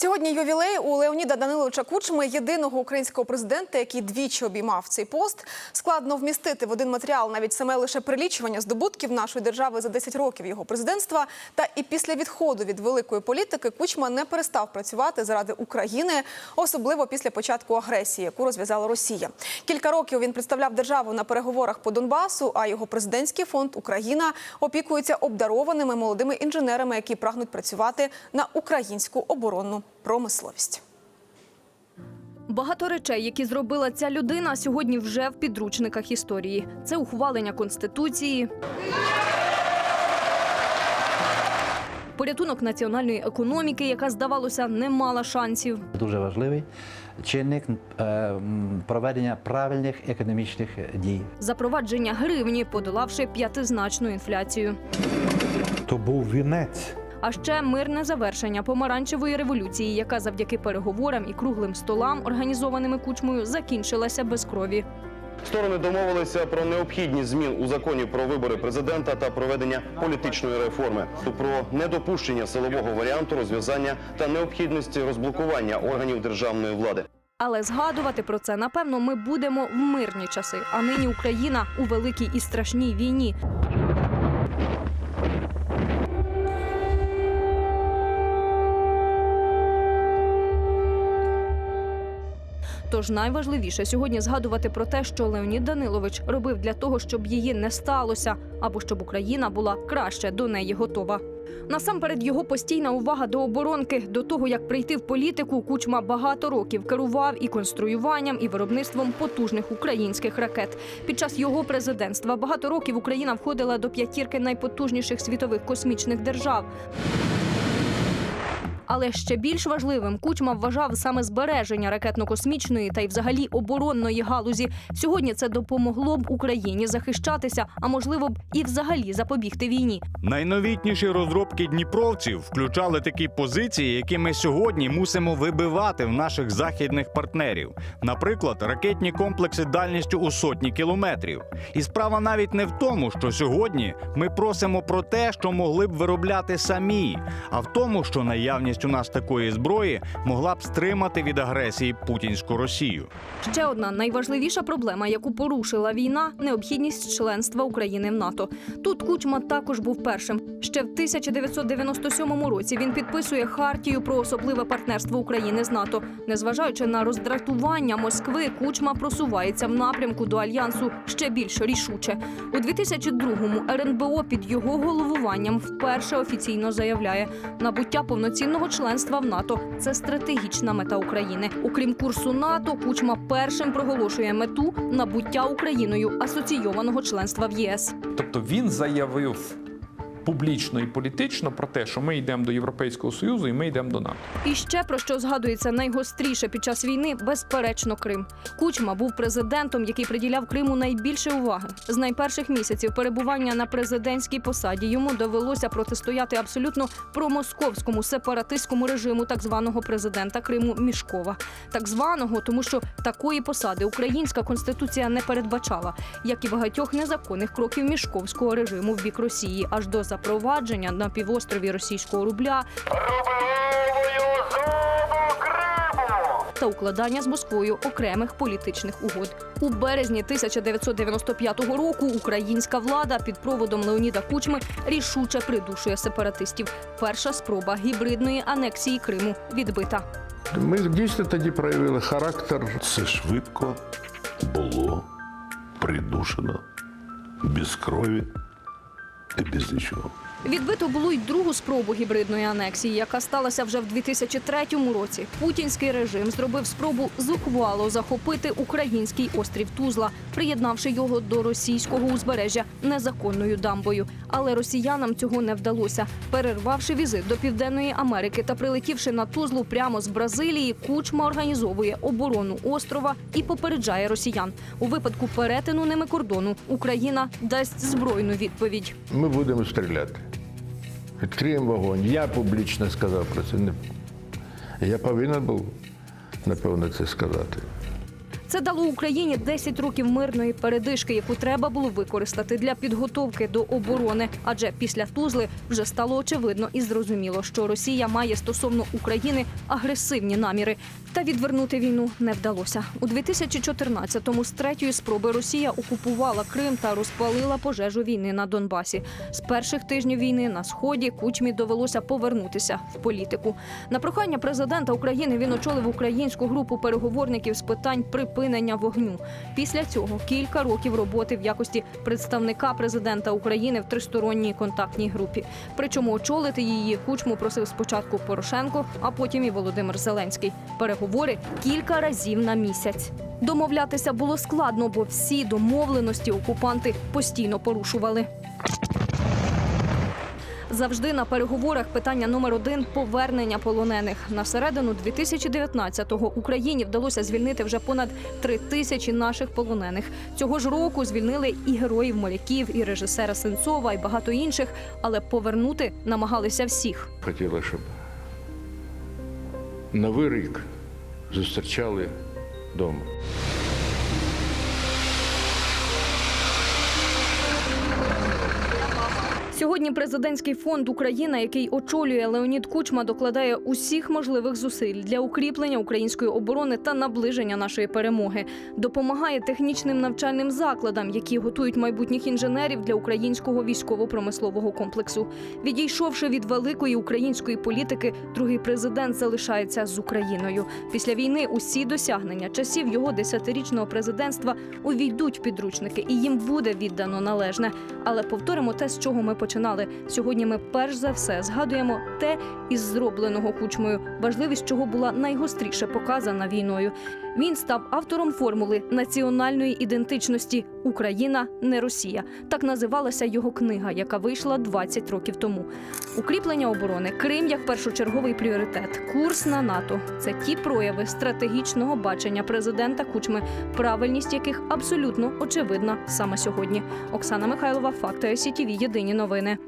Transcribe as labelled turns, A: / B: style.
A: Сьогодні ювілей у Леоніда Даниловича Кучми, єдиного українського президента, який двічі обіймав цей пост. Складно вмістити в один матеріал навіть саме лише перелічування здобутків нашої держави за 10 років його президентства. Та і після відходу від великої політики Кучма не перестав працювати заради України, особливо після початку агресії, яку розв'язала Росія. Кілька років він представляв державу на переговорах по Донбасу. А його президентський фонд Україна опікується обдарованими молодими інженерами, які прагнуть працювати на українську оборонну промисловість.
B: Багато речей, які зробила ця людина, сьогодні вже в підручниках історії. Це ухвалення конституції, порятунок національної економіки, яка здавалося не мала шансів.
C: Дуже важливий чинник е, проведення правильних економічних дій.
B: Запровадження гривні, подолавши п'ятизначну інфляцію.
D: То був вінець.
B: А ще мирне завершення помаранчевої революції, яка завдяки переговорам і круглим столам, організованими кучмою, закінчилася без крові.
E: Сторони домовилися про необхідність змін у законі про вибори президента та проведення політичної реформи, про недопущення силового варіанту розв'язання та необхідності розблокування органів державної влади.
B: Але згадувати про це напевно ми будемо в мирні часи. А нині Україна у великій і страшній війні. Тож найважливіше сьогодні згадувати про те, що Леонід Данилович робив для того, щоб її не сталося, або щоб Україна була краще до неї готова. Насамперед, його постійна увага до оборонки, до того як прийти в політику, кучма багато років керував і конструюванням, і виробництвом потужних українських ракет. Під час його президентства багато років Україна входила до п'ятірки найпотужніших світових космічних держав. Але ще більш важливим Кучма вважав саме збереження ракетно-космічної та й взагалі оборонної галузі. Сьогодні це допомогло б Україні захищатися, а можливо б і взагалі запобігти війні.
F: Найновітніші розробки дніпровців включали такі позиції, які ми сьогодні мусимо вибивати в наших західних партнерів. Наприклад, ракетні комплекси дальністю у сотні кілометрів. І справа навіть не в тому, що сьогодні ми просимо про те, що могли б виробляти самі, а в тому, що наявність у нас такої зброї могла б стримати від агресії путінську Росію.
B: Ще одна найважливіша проблема, яку порушила війна необхідність членства України в НАТО. Тут Кучма також був першим. Ще в 1997 році він підписує хартію про особливе партнерство України з НАТО. Незважаючи на роздратування Москви, Кучма просувається в напрямку до альянсу ще більш рішуче. У 2002-му РНБО під його головуванням вперше офіційно заявляє, набуття повноцінного членства в НАТО це стратегічна мета України. Окрім курсу НАТО, Кучма першим проголошує мету набуття Україною асоційованого членства в ЄС.
G: Тобто він заявив публічно і політично про те, що ми йдемо до Європейського Союзу і ми йдемо до НАТО.
B: І ще про що згадується найгостріше під час війни, безперечно, Крим. Кучма був президентом, який приділяв Криму найбільше уваги. З найперших місяців перебування на президентській посаді йому довелося протистояти абсолютно промосковському сепаратистському режиму так званого президента Криму Мішкова. Так званого, тому що такої посади українська конституція не передбачала, як і багатьох незаконних кроків мішковського режиму в бік Росії, аж до запровадження на півострові російського рубля та укладання з Москвою окремих політичних угод. У березні 1995 року українська влада під проводом Леоніда Кучми рішуче придушує сепаратистів. Перша спроба гібридної анексії Криму відбита.
H: Ми дійсно тоді проявили характер.
I: Це швидко було придушено без крові і без нічого.
B: Відбито було й другу спробу гібридної анексії, яка сталася вже в 2003 році. Путінський режим зробив спробу зухвало захопити український острів Тузла, приєднавши його до російського узбережжя незаконною дамбою. Але росіянам цього не вдалося. Перервавши візит до Південної Америки та прилетівши на Тузлу прямо з Бразилії, Кучма організовує оборону острова і попереджає росіян. У випадку перетину ними кордону Україна дасть збройну відповідь.
H: Ми будемо стріляти. Відкриємо вогонь. Я публічно сказав про це. Я повинен був, напевно, це сказати.
B: Це дало Україні 10 років мирної передишки, яку треба було використати для підготовки до оборони. Адже після Тузли вже стало очевидно і зрозуміло, що Росія має стосовно України агресивні наміри. Та відвернути війну не вдалося. У 2014-му з третьої спроби Росія окупувала Крим та розпалила пожежу війни на Донбасі. З перших тижнів війни на сході кучмі довелося повернутися в політику. На прохання президента України він очолив українську групу переговорників з питань припинення вогню. Після цього кілька років роботи в якості представника президента України в тристоронній контактній групі. Причому очолити її кучму просив спочатку Порошенко, а потім і Володимир Зеленський. Переговори кілька разів на місяць. Домовлятися було складно, бо всі домовленості окупанти постійно порушували. Завжди на переговорах питання номер один повернення полонених. На середину 2019-го Україні вдалося звільнити вже понад три тисячі наших полонених. Цього ж року звільнили і героїв моряків, і режисера Сенцова, і багато інших, але повернути намагалися всіх.
H: Хотіла, щоб новий рік зустрічали вдома.
B: Сьогодні президентський фонд Україна, який очолює Леонід Кучма, докладає усіх можливих зусиль для укріплення української оборони та наближення нашої перемоги. Допомагає технічним навчальним закладам, які готують майбутніх інженерів для українського військово-промислового комплексу. Відійшовши від великої української політики, другий президент залишається з Україною. Після війни усі досягнення часів його десятирічного президентства увійдуть в підручники, і їм буде віддано належне. Але повторимо те, з чого ми починали. Сьогодні ми перш за все згадуємо те із зробленого кучмою, важливість чого була найгостріше показана війною. Він став автором формули національної ідентичності Україна не Росія. Так називалася його книга, яка вийшла 20 років тому. Укріплення оборони, Крим як першочерговий пріоритет, курс на НАТО це ті прояви стратегічного бачення президента Кучми, правильність яких абсолютно очевидна саме сьогодні. Оксана Михайлова, факти СІТІВІ, Єдині новини. воїни.